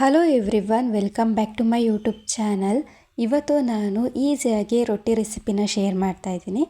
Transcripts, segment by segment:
Hello everyone welcome back to my YouTube channel ಇವತ್ತು ನಾನು ಈಸಿಯಾಗಿ ರೊಟ್ಟಿ ರೆಸಿಪಿನ ಶೇರ್ ಮಾಡ್ತಾ ಇದ್ದೀನಿ.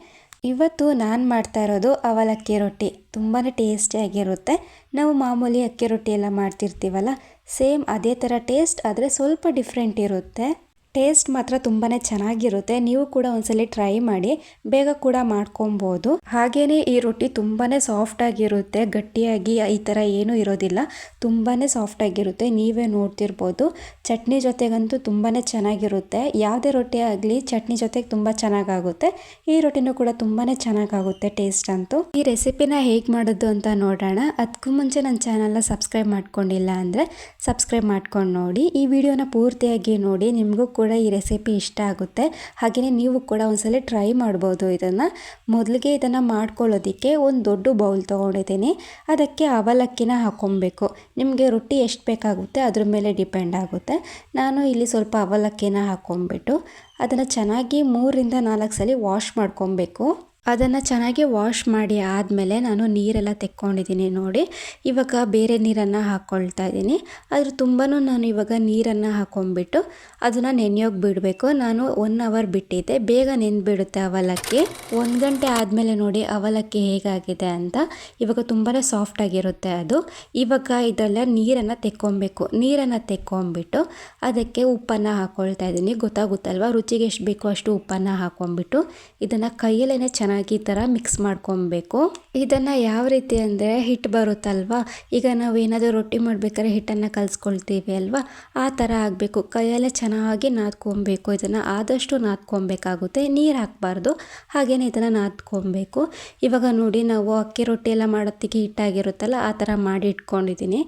ಇವತ್ತು ನಾನು ಮಾಡ್ತಾ ಇರೋದು ಅವಲಕ್ಕಿ ರೊಟ್ಟಿ. ತುಂಬಾ ಟೇಸ್ಟಿಯಾಗಿರುತ್ತೆ ನಾವು ಮಾಮೂಲಿ ಅಕ್ಕಿ ರೊಟ್ಟಿ ಎಲ್ಲ ಮಾಡ್ತಿರ್ತೀವಲ್ಲ ಸೇಮ್ ಅದೇ ಥರ ಟೇಸ್ಟ್ ಆದರೆ ಸ್ವಲ್ಪ ಡಿಫ್ರೆಂಟ್ ಇರುತ್ತೆ. ಟೇಸ್ಟ್ ಮಾತ್ರ ತುಂಬಾ ಚೆನ್ನಾಗಿರುತ್ತೆ. ನೀವು ಕೂಡ ಒಂದ್ಸಲಿ ಟ್ರೈ ಮಾಡಿ, ಬೇಗ ಕೂಡ ಮಾಡ್ಕೊಬೋದು. ಹಾಗೇನೆ ಈ ರೊಟ್ಟಿ ತುಂಬಾ ಸಾಫ್ಟ್ ಆಗಿರುತ್ತೆ, ಗಟ್ಟಿಯಾಗಿ ಈ ಥರ ಏನೂ ಇರೋದಿಲ್ಲ. ತುಂಬಾ ಸಾಫ್ಟ್ ಆಗಿರುತ್ತೆ, ನೀವೇ ನೋಡ್ತಿರ್ಬೋದು. ಚಟ್ನಿ ಜೊತೆಗಂತೂ ತುಂಬಾ ಚೆನ್ನಾಗಿರುತ್ತೆ. ಯಾವುದೇ ರೊಟ್ಟಿ ಆಗಲಿ ಚಟ್ನಿ ಜೊತೆಗೆ ತುಂಬ ಚೆನ್ನಾಗಾಗುತ್ತೆ. ಈ ರೊಟ್ಟಿನೂ ಕೂಡ ತುಂಬಾ ಚೆನ್ನಾಗಾಗುತ್ತೆ ಟೇಸ್ಟ್ ಅಂತೂ. ಈ ರೆಸಿಪಿನ ಹೇಗೆ ಮಾಡೋದು ಅಂತ ನೋಡೋಣ. ಅದಕ್ಕೂ ಮುಂಚೆ ನನ್ನ ಚಾನಲ್ನ ಸಬ್ಸ್ಕ್ರೈಬ್ ಮಾಡ್ಕೊಂಡಿಲ್ಲ ಅಂದರೆ ಸಬ್ಸ್ಕ್ರೈಬ್ ಮಾಡ್ಕೊಂಡು ನೋಡಿ. ಈ ವಿಡಿಯೋನ ಪೂರ್ತಿಯಾಗಿ ನೋಡಿ, ನಿಮಗೂ ಕೂಡ ಈ ರೆಸಿಪಿ ಇಷ್ಟ ಆಗುತ್ತೆ. ಹಾಗೆಯೇ ನೀವು ಕೂಡ ಒಂದ್ಸಲ ಟ್ರೈ ಮಾಡ್ಬೋದು ಇದನ್ನು. ಮೊದಲಿಗೆ ಇದನ್ನು ಮಾಡ್ಕೊಳ್ಳೋದಕ್ಕೆ ಒಂದು ದೊಡ್ಡ ಬೌಲ್ ತೊಗೊಂಡಿದ್ದೀನಿ. ಅದಕ್ಕೆ ಅವಲಕ್ಕಿನ ಹಾಕ್ಕೊಬೇಕು ನಿಮಗೆ ರೊಟ್ಟಿ ಎಷ್ಟು ಬೇಕಾಗುತ್ತೆ ಅದ್ರ ಮೇಲೆ ಡಿಪೆಂಡ್ ಆಗುತ್ತೆ. ನಾನು ಇಲ್ಲಿ ಸ್ವಲ್ಪ ಅವಲಕ್ಕಿನ ಹಾಕ್ಕೊಂಬಿಟ್ಟು ಅದನ್ನು ಚೆನ್ನಾಗಿ ಮೂರಿಂದ ನಾಲ್ಕು ಸಲ ವಾಶ್ ಮಾಡ್ಕೊಬೇಕು. ಅದನ್ನು ಚೆನ್ನಾಗಿ ವಾಶ್ ಮಾಡಿ ಆದಮೇಲೆ ನಾನು ನೀರೆಲ್ಲ ತೆಕ್ಕೊಂಡಿದ್ದೀನಿ ನೋಡಿ. ಇವಾಗ ಬೇರೆ ನೀರನ್ನು ಹಾಕ್ಕೊಳ್ತಾ ಇದ್ದೀನಿ. ಅದ್ರ ತುಂಬಾ ನಾನು ಇವಾಗ ನೀರನ್ನು ಹಾಕ್ಕೊಂಬಿಟ್ಟು ಅದನ್ನು ನೆನೆಯೋಕೆ ಬಿಡಬೇಕು. ನಾನು ಒನ್ ಅವರ್ ಬಿಟ್ಟಿದ್ದೆ. ಬೇಗ ನೆನ್ಬಿಡುತ್ತೆ ಅವಲಕ್ಕಿ. ಒಂದು ಗಂಟೆ ಆದಮೇಲೆ ನೋಡಿ ಅವಲಕ್ಕಿ ಹೇಗಾಗಿದೆ ಅಂತ. ಇವಾಗ ತುಂಬಾ ಸಾಫ್ಟ್ ಆಗಿರುತ್ತೆ ಅದು. ಇವಾಗ ಇದೆಲ್ಲ ನೀರನ್ನು ತೆಕ್ಕೊಬೇಕು. ನೀರನ್ನು ತೆಕ್ಕೊಂಬಿಟ್ಟು ಅದಕ್ಕೆ ಉಪ್ಪನ್ನು ಹಾಕ್ಕೊಳ್ತಾ ಇದ್ದೀನಿ. ಗೊತ್ತಾಗುತ್ತಲ್ವ? ರುಚಿಗೆ ಎಷ್ಟು ಬೇಕೋ ಅಷ್ಟು ಉಪ್ಪನ್ನು ಹಾಕ್ಕೊಂಬಿಟ್ಟು ಇದನ್ನು ಕೈಯಲ್ಲೇ ಚೆನ್ನಾಗಿ ಚೆನ್ನಾಗಿ ಈ ಥರ ಮಿಕ್ಸ್ ಮಾಡ್ಕೊಬೇಕು. ಇದನ್ನು ಯಾವ ರೀತಿ ಅಂದರೆ ಹಿಟ್ಟು ಬರುತ್ತಲ್ವಾ? ಈಗ ನಾವು ಏನಾದರೂ ರೊಟ್ಟಿ ಮಾಡ್ಬೇಕಾದ್ರೆ ಹಿಟ್ಟನ್ನು ಕಲಿಸ್ಕೊಳ್ತೀವಿ ಅಲ್ವಾ? ಆ ಥರ ಆಗಬೇಕು. ಕೈಯಲ್ಲೇ ಚೆನ್ನಾಗಿ ನಾದ್ಕೊಬೇಕು. ಇದನ್ನು ಆದಷ್ಟು ನಾದ್ಕೊಬೇಕಾಗುತ್ತೆ. ನೀರು ಹಾಕಬಾರ್ದು. ಹಾಗೆಯೇ ಇದನ್ನು ನಾದ್ಕೊಬೇಕು. ಇವಾಗ ನೋಡಿ, ನಾವು ಅಕ್ಕಿ ರೊಟ್ಟಿ ಎಲ್ಲ ಮಾಡೋದಕ್ಕೆ ಹಿಟ್ಟಾಗಿರುತ್ತಲ್ಲ ಆ ಥರ ಮಾಡಿ ಇಟ್ಕೊಂಡಿದ್ದೀನಿ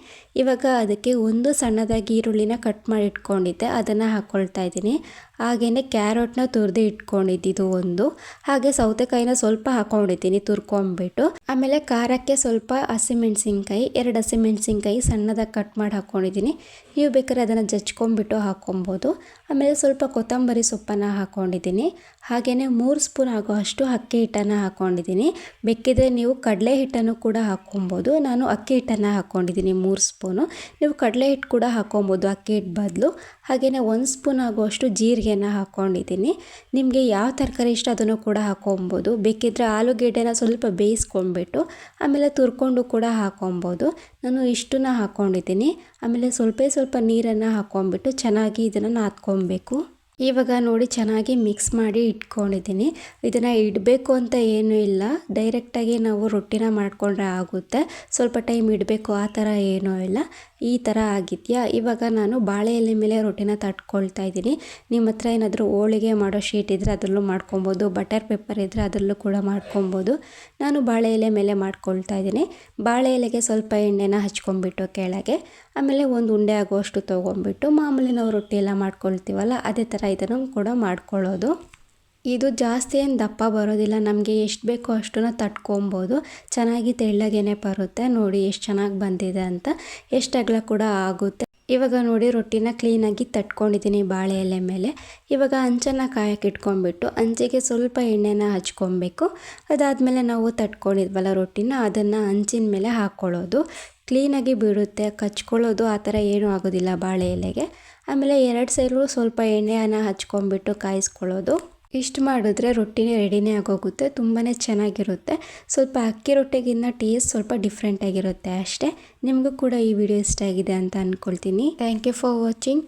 ಇವಾಗ ಅದಕ್ಕೆ ಒಂದು ಸಣ್ಣದಾಗಿ ಈರುಳ್ಳಿನ ಕಟ್ ಮಾಡಿ ಇಟ್ಕೊಂಡಿದ್ದೆ ಅದನ್ನು ಹಾಕ್ಕೊಳ್ತಾ ಇದ್ದೀನಿ. ಹಾಗೆಯೇ ಕ್ಯಾರೆಟ್ನ ತುರಿದು ಇಟ್ಕೊಂಡಿದ್ದು ಒಂದು. ಹಾಗೆ ಸೌತೆಕಾಯಿನ ಸ್ವಲ್ಪ ಹಾಕೊಂಡಿದ್ದೀನಿ ತುರ್ಕೊಂಬಿಟ್ಟು. ಆಮೇಲೆ ಖಾರಕ್ಕೆ ಸ್ವಲ್ಪ ಹಸಿಮೆಣ್ಸಿನ್ಕಾಯಿ ಎರಡು ಹಸಿಮೆಣ್ಸಿನ್ಕಾಯಿ ಸಣ್ಣದಾಗಿ ಕಟ್ ಮಾಡಿ ಹಾಕ್ಕೊಂಡಿದ್ದೀನಿ ನೀವು ಬೇಕಾದ್ರೆ ಅದನ್ನು ಜಚ್ಕೊಂಬಿಟ್ಟು ಹಾಕ್ಕೊಬೋದು ಆಮೇಲೆ ಸ್ವಲ್ಪ ಕೊತ್ತಂಬರಿ ಸೊಪ್ಪನ್ನು ಹಾಕ್ಕೊಂಡಿದ್ದೀನಿ ಹಾಗೆಯೇ ಮೂರು ಸ್ಪೂನ್ ಆಗೋ ಅಷ್ಟು ಅಕ್ಕಿ ಹಿಟ್ಟನ್ನು ಹಾಕ್ಕೊಂಡಿದ್ದೀನಿ ಬೇಕಿದ್ರೆ ನೀವು ಕಡಲೆ ಹಿಟ್ಟನ್ನು ಕೂಡ ಹಾಕ್ಕೊಬೋದು ನಾನು ಅಕ್ಕಿ ಹಿಟ್ಟನ್ನು ಹಾಕ್ಕೊಂಡಿದ್ದೀನಿ ಮೂರು ಸ್ಪೂನು. ನೀವು ಕಡಲೆ ಹಿಟ್ಟು ಕೂಡ ಹಾಕ್ಕೊಬೋದು ಅಕ್ಕಿ ಹಿಟ್ಟು ಬದಲು. ಹಾಗೆಯೇ ಒಂದು ಸ್ಪೂನ್ ಆಗುವಷ್ಟು ಜೀರಿಗೆನ ಹಾಕ್ಕೊಂಡಿದ್ದೀನಿ ನಿಮಗೆ ಯಾವ ತರಕಾರಿ ಇಷ್ಟ ಅದನ್ನು ಕೂಡ ಹಾಕ್ಕೊಬೋದು ಬೇಕಿದ್ದರೆ ಆಲೂಗೆಡ್ಡೆನ ಸ್ವಲ್ಪ ಬೇಯಿಸ್ಕೊಂಡ್ಬಿಟ್ಟು ಆಮೇಲೆ ತುರ್ಕೊಂಡು ಕೂಡ ಹಾಕ್ಕೊಬೋದು ನಾನು ಇಷ್ಟನ್ನ ಹಾಕ್ಕೊಂಡಿದ್ದೀನಿ ಆಮೇಲೆ ಸ್ವಲ್ಪ ಸ್ವಲ್ಪ ನೀರನ್ನು ಹಾಕ್ಕೊಂಬಿಟ್ಟು ಚೆನ್ನಾಗಿ ಇದನ್ನು ನಾದ್ಕೊಬೇಕು. ಇವಾಗ ನೋಡಿ ಚೆನ್ನಾಗಿ ಮಿಕ್ಸ್ ಮಾಡಿ ಇಟ್ಕೊಂಡಿದ್ದೀನಿ. ಇದನ್ನು ಇಡಬೇಕು ಅಂತ ಏನೂ ಇಲ್ಲ. ಡೈರೆಕ್ಟಾಗಿ ನಾವು ರೊಟ್ಟಿನ ಮಾಡಿಕೊಂಡ್ರೆ ಆಗುತ್ತೆ. ಸ್ವಲ್ಪ ಟೈಮ್ ಇಡಬೇಕು ಆ ಥರ ಏನೂ ಇಲ್ಲ. ಈ ಥರ ಆಗಿದೆಯಾ? ಇವಾಗ ನಾನು ಬಾಳೆ ಎಲೆ ಮೇಲೆ ರೊಟ್ಟಿನ ತಟ್ಕೊಳ್ತಾ ಇದ್ದೀನಿ. ನಿಮ್ಮ ಹತ್ರ ಏನಾದರೂ ಹೋಳಿಗೆ ಮಾಡೋ ಶೀಟ್ ಇದ್ದರೆ ಅದರಲ್ಲೂ ಮಾಡ್ಕೊಬೋದು. ಬಟರ್ ಪೇಪರ್ ಇದ್ದರೆ ಅದರಲ್ಲೂ ಕೂಡ ಮಾಡ್ಕೊಬೋದು. ನಾನು ಬಾಳೆ ಎಲೆ ಮೇಲೆ ಮಾಡ್ಕೊಳ್ತಾ ಇದ್ದೀನಿ. ಬಾಳೆ ಎಲೆಗೆ ಸ್ವಲ್ಪ ಎಣ್ಣೆನ ಹಚ್ಕೊಂಡ್ಬಿಟ್ಟು ಕೆಳಗೆ, ಆಮೇಲೆ ಒಂದು ಉಂಡೆ ಆಗುವಷ್ಟು ತೊಗೊಂಡ್ಬಿಟ್ಟು ಮಾಮೂಲಿ ನಾವು ರೊಟ್ಟಿ ಎಲ್ಲ ಮಾಡ್ಕೊಳ್ತೀವಲ್ಲ, ಅದೇ ಥರ ಇದನ್ನು ಕೂಡ ಮಾಡ್ಕೊಳ್ಳೋದು. ಇದು ಜಾಸ್ತಿ ಏನು ದಪ್ಪ ಬರೋದಿಲ್ಲ. ನಮಗೆ ಎಷ್ಟು ಬೇಕೋ ಅಷ್ಟನ್ನು ತಟ್ಕೊಬೋದು. ಚೆನ್ನಾಗಿ ತೆಳ್ಳಗೇನೆ ಬರುತ್ತೆ. ನೋಡಿ ಎಷ್ಟು ಚೆನ್ನಾಗಿ ಬಂದಿದೆ ಅಂತ. ಎಷ್ಟು ಅಗಲ ಕೂಡ ಆಗುತ್ತೆ. ಇವಾಗ ನೋಡಿ ರೊಟ್ಟಿನ ಕ್ಲೀನಾಗಿ ತಟ್ಕೊಂಡಿದ್ದೀನಿ ಬಾಳೆ ಎಲೆ ಮೇಲೆ. ಇವಾಗ ಹಂಚನ್ನು ಕಾಯಕ್ಕೆ ಇಟ್ಕೊಂಡ್ಬಿಟ್ಟು ಹಂಚಿಗೆ ಸ್ವಲ್ಪ ಎಣ್ಣೆನ ಹಚ್ಕೊಬೇಕು. ಅದಾದಮೇಲೆ ನಾವು ತಟ್ಕೊಂಡಿದ್ವಲ್ಲ ರೊಟ್ಟಿನ, ಅದನ್ನು ಹಂಚಿನ ಮೇಲೆ ಹಾಕ್ಕೊಳ್ಳೋದು. ಕ್ಲೀನಾಗಿ ಬಿಡುತ್ತೆ. ಕಚ್ಕೊಳ್ಳೋದು ಆ ಥರ ಏನೂ ಆಗೋದಿಲ್ಲ ಬಾಳೆ ಎಲೆಗೆ. ಆಮೇಲೆ ಎರಡು ಸೈಡು ಸ್ವಲ್ಪ ಎಣ್ಣೆಯನ್ನು ಹಚ್ಕೊಂಡ್ಬಿಟ್ಟು ಕಾಯಿಸ್ಕೊಳ್ಳೋದು. ಇಷ್ಟು ಮಾಡಿದ್ರೆ ರೊಟ್ಟಿನೇ ರೆಡಿನೇ ಆಗೋಗುತ್ತೆ ತುಂಬಾ ಚೆನ್ನಾಗಿರುತ್ತೆ. ಸ್ವಲ್ಪ ಅಕ್ಕಿ ರೊಟ್ಟಿಗಿನ್ನ ಟೇಸ್ಟ್ ಸ್ವಲ್ಪ ಡಿಫ್ರೆಂಟಾಗಿರುತ್ತೆ ಅಷ್ಟೇ. ನಿಮಗೂ ಕೂಡ ಈ ವಿಡಿಯೋ ಇಷ್ಟ ಆಗಿದೆ ಅಂತ ಅಂದ್ಕೊಳ್ತೀನಿ ಥ್ಯಾಂಕ್ ಯು ಫಾರ್ ವಾಚಿಂಗ್